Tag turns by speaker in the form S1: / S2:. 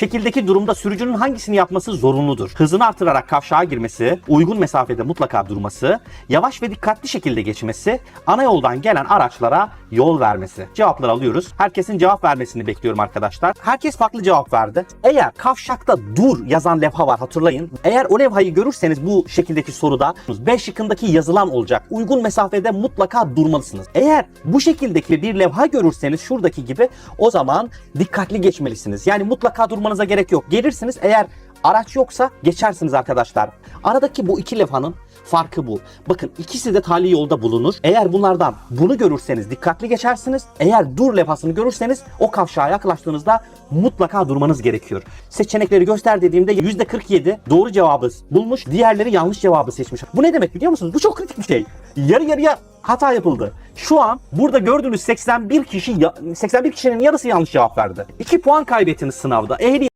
S1: Şekildeki durumda sürücünün hangisini yapması zorunludur? Hızını artırarak kavşağa girmesi, uygun mesafede mutlaka durması, yavaş ve dikkatli şekilde geçmesi, ana yoldan gelen araçlara yol vermesi. Cevapları alıyoruz. Herkesin cevap vermesini bekliyorum arkadaşlar. Herkes farklı cevap verdi. Eğer kavşakta dur yazan levha var hatırlayın. Eğer o levhayı görürseniz bu şekildeki soruda B şıkkındaki yazılan olacak. Uygun mesafede mutlaka durmalısınız. Eğer bu şekildeki bir levha görürseniz şuradaki gibi o zaman dikkatli geçmelisiniz. Yani mutlaka durmanıza gerek yok. Gelirsiniz eğer araç yoksa geçersiniz arkadaşlar. Aradaki bu iki levhanın farkı bu. Bakın ikisi de tali yolda bulunur. Eğer bunlardan bunu görürseniz dikkatli geçersiniz. Eğer dur levhasını görürseniz o kavşağa yaklaştığınızda mutlaka durmanız gerekiyor. Seçenekleri göster dediğimde %47 doğru cevabı bulmuş. Diğerleri yanlış cevabı seçmiş. Bu ne demek biliyor musunuz? Bu çok kritik bir şey. Yarı yarıya hata yapıldı. Şu an burada gördüğünüz 81 kişi 81 kişinin yarısı yanlış cevap verdi. 2 puan kaybettiniz sınavda. Ehliyet